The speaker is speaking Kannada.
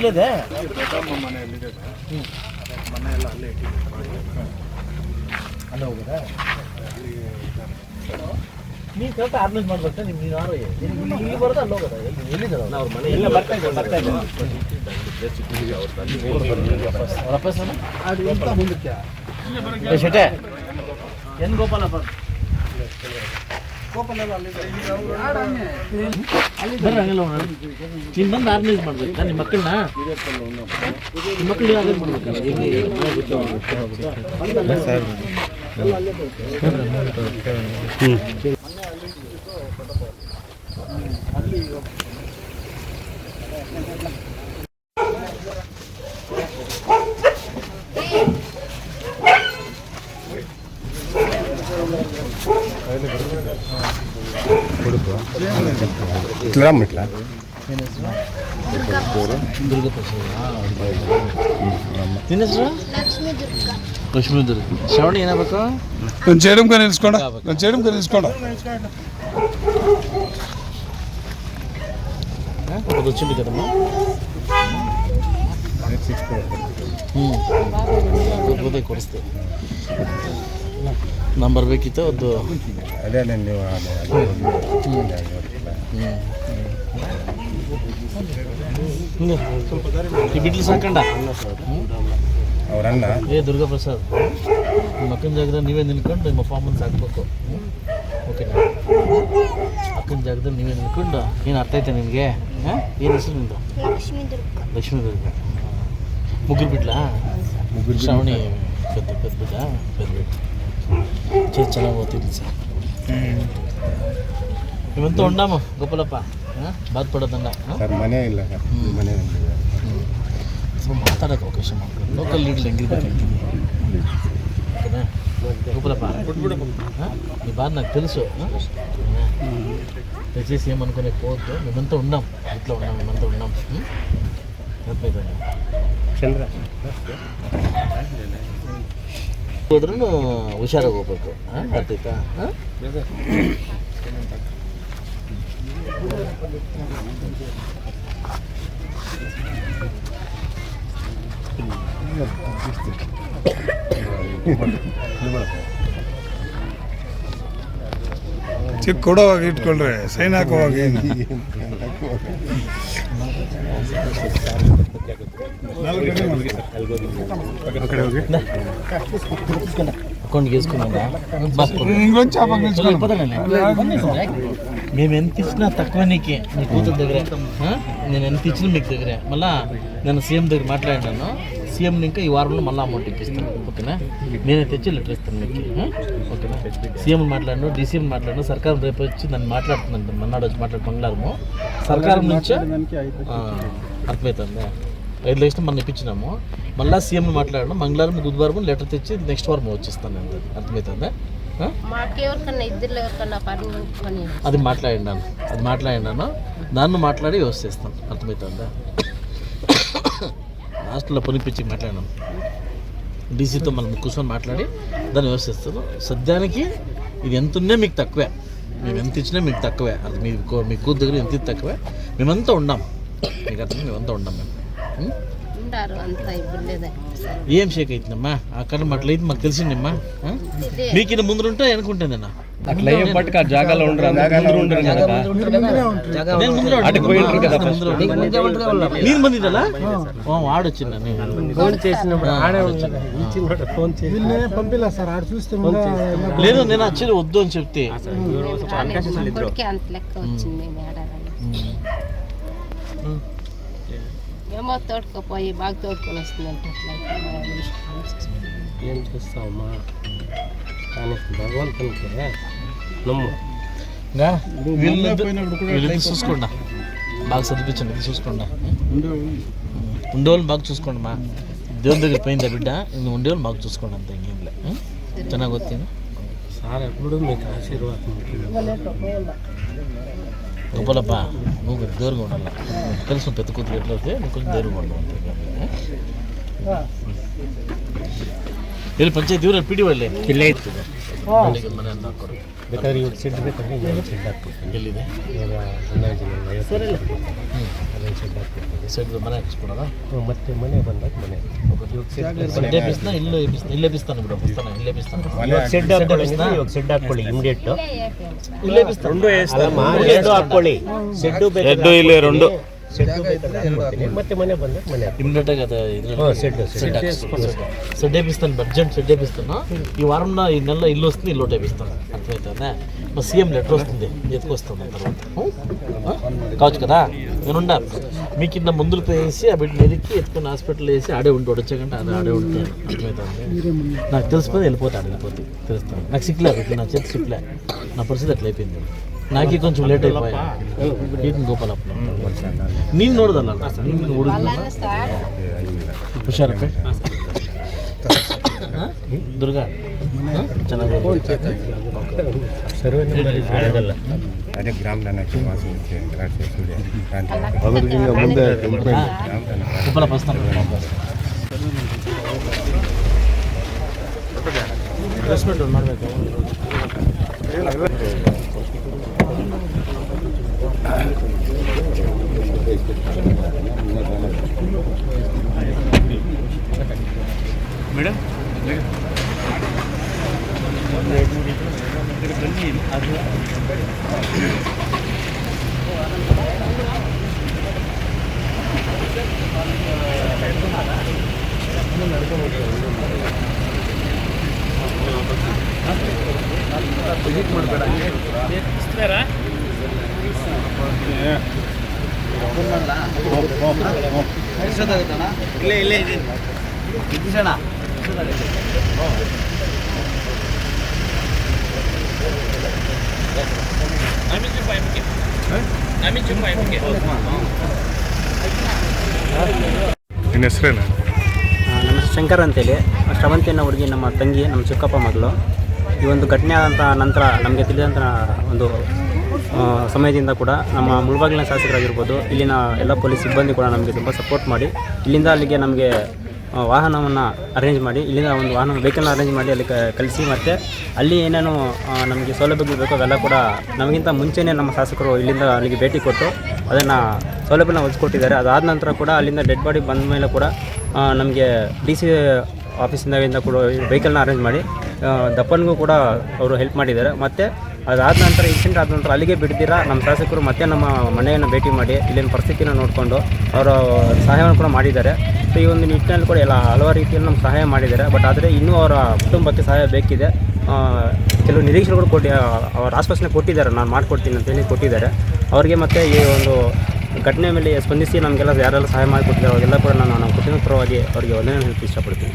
ಇವ್ರಲ್ಲಿದೆ ದೊಡ್ಡಮ್ಮ ಮನೆಯಲ್ಲಿದೆ ಹ್ಞೂ ಮನೆ ಎಲ್ಲ ಅಲ್ಲೇ ಹೋಗೋದಾ? ನೀವು ಕರೆಕ್ಟ್ ಆರ್ಗನೈಸ್ ಮಾಡ್ಬೇಕು ನಿಮ್ಗೆ ನೀನು ಯಾರು ಇಲ್ಲಿ ಇಲ್ಲಿ ಬರೋದು ಅಲ್ಲಿ ಹೋಗೋದ? ಎಲ್ಲಿ ಎಲ್ಲಿದ್ದಾರೆ ಅವ್ರ? ಮನೆ ಇಲ್ಲ ಬರ್ತಾ ಇದ್ದಾರೆ. ಬರ್ತಾ ಇದ್ದಾರೆ. ವಾಪಸ್ ಅದು ಮುಂದಕ್ಕೆ ಶೆಟ್ಟೆ. ಎನ್ ಗೋಪಾಲಪ್ಪ? ಕೋಪಲೆಲ್ಲ ಅಲ್ಲಿದೆ ಬರ್ರಿ ಹಂಗೆಲ್ಲ ನೀನು ಬಂದು ಆರ್ಗನೈಸ್ ಮಾಡ್ಬೇಕಾ. ನಿಮ್ಮ ಮಕ್ಕಳನ್ನ. ನಿಮ್ಮ ಮಕ್ಕಳು ಆರ್ಗನೈಸ್ ಮಾಡ್ಬೇಕಲ್ಲ ಕಿಲೋಮೀಟ್ರ ದುರ್ಗ ಪ್ರಸಾದ್ ನಿನ್ನ ಹೆಸರು ಲಕ್ಷ್ಮೀ ದುರ್ಗ ಶ್ರವಣಿ ಏನಾಗಬೇಕು ನಾನು ಚೇಡಮ್ಕ ನಿಲ್ಸ್ಕೊಂಡ ನಾನು ಚೇಡಮ್ಕ ನಿಲ್ಸ್ಕೊಂಡ ಅದು ಚಿಂಡಿಕದಮ್ಮ ಹ್ಞೂ ಗೊತ್ತೇ ಕೊಡಿಸ್ತೆ ನಾನು ಬೇಕಿತ್ತು ಅದು ಅದೇ ನೀವು ಈ ಬಿಡ್ಲಿ ಸಾಕಂಡ? ಅವರನ್ನ? ಏ ದುರ್ಗಾ ಪ್ರಸಾದ್ ನಿಮ್ಮ ಅಕ್ಕನ ಜಾಗದಲ್ಲಿ ನೀವೇ ನಿಲ್ಕೊಂಡು ನಿಮ್ಮ ಅಪ್ಪ ಅಮ್ಮನ ಸಾಕ್ಬೇಕು ಓಕೆನಾ ಅಕ್ಕನ ಜಾಗದಲ್ಲಿ ನೀವೇ ನಿಲ್ಕೊಂಡು ಏನು ಅರ್ಥ ಐತೆ ನಿಮಗೆ? ಹಾಂ? ಏನು ಹೆಸರು ನಿಂದು ಲಕ್ಷ್ಮೀ ದುರ್ಗ. ಲಕ್ಷ್ಮೀ ದುರ್ಗ. ಮುಗ್ಗುರು ಬಿಡ್ಲಾ ಶ್ರಾವಣಿ ಬೆದ್ದು ಪೆದ್ದ ಬಿಡ್ಲ ಪೆದ್ದ ಬಿಟ್ಟು ಚೇ ಚೆನ್ನಾಗಿ ಓದ್ತಿದ್ಲಿ ಸರ್ ಇವಂತೂ ಉಂಡಾಮ ಗೋಪಾಲಪ್ಪ ಹಾಂ ಬಾದ್ ಪಡೋದಂಡ ಹಾಂ ಸರ್ ಮನೆ ಇಲ್ಲ ಸರ್ ಮನೆ ನಮ್ದಿದೆ. ಸ್ವಲ್ಪ ಮಾತಾಡೋಕೆ ಅವಕಾಶ ಮಾಡ್ಕೊಂಡು ಲೋಕಲ್ ಲೀಡರ್ ಹೆಂಗಿರ್ಬೇಕು ಓಕೆನಾ ಗೋಪಾಲಪ್ಪ ಹಾಂ నీ బాధ నాకు తెలుసు దయచేసి ఏమనుకునే పోవద్దు మేమంతా ఉన్నాం ఇంట్లో ఉన్నాం మేమంతా ఉన్నాం ఉం? ಹೋದ್ರೂ ಹುಷಾರಾಗಿ ಹೋಗ್ಬೇಕು. ಚಿಕ್ಕ ಕೊಡೋವಾಗ ಇಟ್ಕೊಂಡ್ರೆ ಸೈನ್ ಹಾಕೋವಾಗ ಏನು? అకౌంట్ మేము ఎంత ఇచ్చినా తక్కువ నీకే నీ కూతురు దగ్గర. నేను ఎంత ఇచ్చినా మీకు దగ్గరే. మళ్ళా నేను సీఎం దగ్గర మాట్లాడినాను. సీఎం ఇంకా ఈ వారంలో మళ్ళీ అమౌంట్ ఇప్పిస్తాను ఓకేనా? నేనే తెచ్చి లెటర్ ఇస్తాను మీకు? ఓకేనా? సీఎం మాట్లాడను డీసీఎం మాట్లాడను సర్కారం రేపు వచ్చి నన్ను మాట్లాడుతుందంట మన్నాడు వచ్చి మాట్లాడు మంగళవారము. సర్కారం నుంచి అర్థమవుతుందా ఐదు లక్షలు మనం ఇప్పించినాము. మళ్ళీ సీఎం మాట్లాడను మంగళవారం బుధవారం లెటర్ తెచ్చి నెక్స్ట్ వారం వచ్చిస్తాను అంతే అర్థమవుతుందా అది మాట్లాడినాను. అది మాట్లాడినాను. దాన్ని మాట్లాడి వ్యవస్థ చేస్తాను. అర్థమవుతుందా హాస్టల్లో పనిపించి మాట్లాడినాను డీసీతో మనం కూర్చొని మాట్లాడి దాన్ని వ్యవస్థిస్తాను సద్యానికి ఇది ఎంత ఉన్నా మీకు తక్కువే. మేము ఎంత ఇచ్చినా మీకు తక్కువే. అది మీ మీ కూతురు దగ్గర ఎంత తక్కువే. మేమంతా ఉండాం. మీకు అర్థం మేమంతా ఉండాం మేము. ఏం షేక్ అవుతుందమ్మా అక్కడ అట్లయితే మాకు తెలిసిందమ్మా? మీకు ఇది ముందు ఉంటే వెనకుంటుందన్నా అట్లా పట్టుకు ఆ జాగాలో ఉండరు నేను లేదు నేను వచ్చేది వద్దు అని చెప్తే. ఏమో తోడుకోపోయి బాగా తోడుకొని వస్తుందంటే ఏం కానీ భగవంతునికి నమ్ము ఇంకా వీళ్ళు వీళ్ళు చూసుకోండి బాగా చదివించండి ఇది చూసుకోండి ఉండేవాళ్ళు బాగా చూసుకోండి మా దేవుని దగ్గర పోయిందా బిడ్డ ఇంక ఉండేవాళ్ళు బాగా చూసుకోండి అంతే ఇంకేం లే ఉం? ಚೆನ್ನಾಗಿ ಗೊತ್ತೇನು సార్ ఎప్పుడు మీకు ఆశీర్వాదం గొప్పలప్ప నువ్వు కొంచెం దూరంగా ఉండాలి తెలుసు పెద్ద కూతురు ఎట్లయితే నువ్వు కొంచెం దూరంగా ఉండాలి అంతే ఇంకా. ಇಲ್ಲಿ ಪಂಚಾಯತ್ ಇವ್ರಲ್ಲಿ ಪಿ ಡಿ ಒಲ್ಲಿ ಇಲ್ಲೇ ಇತ್ತು. ಮನೆ ಅಂತ ಬೇಕಾದ್ರೆ ಇವ್ರು ಸೆಡ್ ಬೇಕಾದ್ರೆ ಇವ್ರು ಸೆಡ್ ಹಾಕ್ಬೇಕು ಎಲ್ಲಿದೆ? ಇವಾಗ ಅಂದಾಜು ಒಂದು ಐವತ್ತು ಶೆಡ್ ಮನೆ ಹಾಕಿಸ್ಕೊಡೋದ? ಮತ್ತೆ ಮನೆ ಬಂದಾಗ ಮನೆ. ಸಡ್ಡೆ ಬೀಸ್ನ ಇಲ್ಲೇ ಬೀಸ್ನ ಇಲ್ಲೇ ಬಿಸ್ತಾನೆ ಬಿಡು ಬಿಸ್ತಾನೆ ಇಲ್ಲೇ ಬಿಸ್ತಾನೆ. ಶೆಡ್ ಹಾಕೊಳ್ಳಿ ಇವಾಗ ಶೆಡ್ ಹಾಕ್ಕೊಳ್ಳಿ ಇಮಿಡಿಯೇಟ್ ಇಲ್ಲೇ ಬಿಸ್ತಾನೆ. ಶೆಡ್ ಹಾಕೊಳ್ಳಿ ಶೆಡ್ಡು ಇಲ್ಲೇ ಇಲ್ಲಿ ಎರಡು. ಹಾಕ್ಕೊಡ್ತೀನಿ. ಮತ್ತೆ ಮನೆ ಬಂದಾಗ ಮನೆ ಹಾಕ್ತೀನಿ. ಇಮ್ಮಿಡಿಯೇಟ್ ಆಗಿ ಅದು ಇದ್ರಲ್ಲಿ ಹ್ಮ್, ಶೆಡ್ ಸೆಡ್ ಹಾಕಿಸ್ಕೊಂಡು ಸಡ್ಡೆ ಬೀಸ್ತಾನೆ ಅರ್ಜೆಂಟ್ ಸಡ್ಡೆ బీస్తాను ఈ వారంలో ఈ నెలలో ఇల్లు వస్తుంది ఇల్లు ఒకటే బీస్తాను అర్థమవుతుందా మా సీఎం లెటర్ వస్తుంది ఎత్తుకొస్తాను తర్వాత ఆ? కావచ్చు కదా నేను ఉండాలి మీ కింద మందులు వేసి ఆ బిడ్డ ఎదికి ఎత్తుకుని హాస్పిటల్ వేసి ఆడే ఉంటాడు వచ్చాకంటే అది ఆడే ఉంటాడు అర్థమవుతుంది నాకు తెలిసిపోతే వెళ్ళిపోతాడు వెళ్ళిపోతే తెలుస్తాను నాకు సిక్లే ఇట్లా నా చేతి సిక్లే నా పరిస్థితి అట్లా అయిపోయింది నాకి ಕೊಂಚ లేట్ అయిపోయా కీర్తన్ గోపాలప్ప ನೀನು ನೋಡ್ದಲ್ಲ ನೀನು ಹುಷಾರಪ್ಪ. ದುರ್ಗಾ? ಅದೇ ಗ್ರಾಮ ಧನಕ್ಕೆ ಮುಂದೆ ಗೋಪಾಲ ಅಡ್ಜಸ್ಟ್ಮೆಂಟ್ ಮಾಡಬೇಕು. ಗ್ರಾಮ ಬನ್ನಿ ಅದು ರಾಷ್ಟ್ರೀಯ ಸೂರ್ಯ ಕ್ರಾಂತಿ ಇಲ್ಲೇ ಮುಂದೆ ಮಾಡಬೇಕು ನಿನ್ನ ನಮ್ಮ ಶಂಕರ್ ಅಂತೇಳಿ. ಶ್ರವಂತಿ ಅನ್ನೋ ಹುಡುಗಿ ನಮ್ಮ ತಂಗಿ, ನಮ್ಮ ಚಿಕ್ಕಪ್ಪ ಮಗಳು. ಈ ಒಂದು ಘಟನೆ ಆದಂಥ ನಂತರ ನಮಗೆ ತಿಳಿದಂಥ ಒಂದು ಸಮಯದಿಂದ ಕೂಡ ನಮ್ಮ ಮುಳುಬಾಗಿಲಿನ ಶಾಸಕರಾಗಿರ್ಬೋದು, ಇಲ್ಲಿನ ಎಲ್ಲ ಪೊಲೀಸ್ ಸಿಬ್ಬಂದಿ ಕೂಡ ನಮಗೆ ತುಂಬ ಸಪೋರ್ಟ್ ಮಾಡಿ, ಇಲ್ಲಿಂದ ಅಲ್ಲಿಗೆ ನಮಗೆ ವಾಹನವನ್ನು ಅರೇಂಜ್ ಮಾಡಿ, ಇಲ್ಲಿಂದ ಒಂದು ವಾಹನ ವೆಹಿಕಲ್ನ ಅರೇಂಜ್ ಮಾಡಿ ಅಲ್ಲಿ ಕಲಿಸಿ ಮತ್ತು ಅಲ್ಲಿ ಏನೇನು ನಮಗೆ ಸೌಲಭ್ಯಗಳು ಬೇಕೋ ಅವೆಲ್ಲ ಕೂಡ ನಮಗಿಂತ ಮುಂಚೆನೇ ನಮ್ಮ ಶಾಸಕರು ಇಲ್ಲಿಂದ ಅಲ್ಲಿಗೆ ಭೇಟಿ ಕೊಟ್ಟು ಅದನ್ನು ಸೌಲಭ್ಯನ ಒದಗಿಸ್ಕೊಟ್ಟಿದ್ದಾರೆ. ಅದಾದ ನಂತರ ಕೂಡ ಅಲ್ಲಿಂದ ಡೆಡ್ ಬಾಡಿ ಬಂದ ಮೇಲೆ ಕೂಡ ನಮಗೆ ಡಿ ಸಿ ಆಫೀಸಿಂದ ಕೂಡ ವೆಹಿಕಲ್ನ ಅರೇಂಜ್ ಮಾಡಿ ದಪ್ಪನಿಗೂ ಕೂಡ ಅವರು ಹೆಲ್ಪ್ ಮಾಡಿದ್ದಾರೆ. ಮತ್ತು ಅದಾದ ನಂತರ ಇನ್ಸಿಡೆಂಟ್ ಆದ ನಂತರ ಅಲ್ಲಿಗೆ ಬಿಡ್ದಿರ ನಮ್ಮ ಶಾಸಕರು ಮತ್ತೆ ನಮ್ಮ ಮನೆಯನ್ನು ಭೇಟಿ ಮಾಡಿ ಇಲ್ಲಿನ ಪರಿಸ್ಥಿತಿನ ನೋಡಿಕೊಂಡು ಅವರ ಸಹಾಯವನ್ನು ಕೂಡ ಮಾಡಿದ್ದಾರೆ. ಸೊ ಈ ಒಂದು ನಿಟ್ಟಿನಲ್ಲಿ ಕೂಡ ಎಲ್ಲ ಹಲವಾರು ರೀತಿಯಲ್ಲಿ ನಮ್ಗೆ ಸಹಾಯ ಮಾಡಿದ್ದಾರೆ. ಬಟ್ ಆದರೆ ಇನ್ನೂ ಅವರ ಕುಟುಂಬಕ್ಕೆ ಸಹಾಯ ಬೇಕಿದೆ. ಕೆಲವು ನಿರೀಕ್ಷೆಗಳು ಕೊಟ್ಟು ಅವರ ಆಶ್ವಾಸನೆ ಕೊಟ್ಟಿದ್ದಾರೆ. ನಾನು ಮಾಡಿಕೊಡ್ತೀನಿ ಅಂತೇಳಿ ಕೊಟ್ಟಿದ್ದಾರೆ. ಅವರಿಗೆ ಮತ್ತು ಈ ಒಂದು ಘಟನೆ ಮೇಲೆ ಸ್ಪಂದಿಸಿ ನಮಗೆಲ್ಲ ಯಾರೆಲ್ಲ ಸಹಾಯ ಮಾಡಿಕೊಟ್ಟಿದ್ದಾರೆ ಅವರೆಲ್ಲ ಕೂಡ ನಾನು ನಮ್ಮ ಕುಟುಂಬ ಪರವಾಗಿ ಅವರಿಗೆ ಹೇಳಕ್ಕೆ ಇಷ್ಟಪಡ್ತೀನಿ.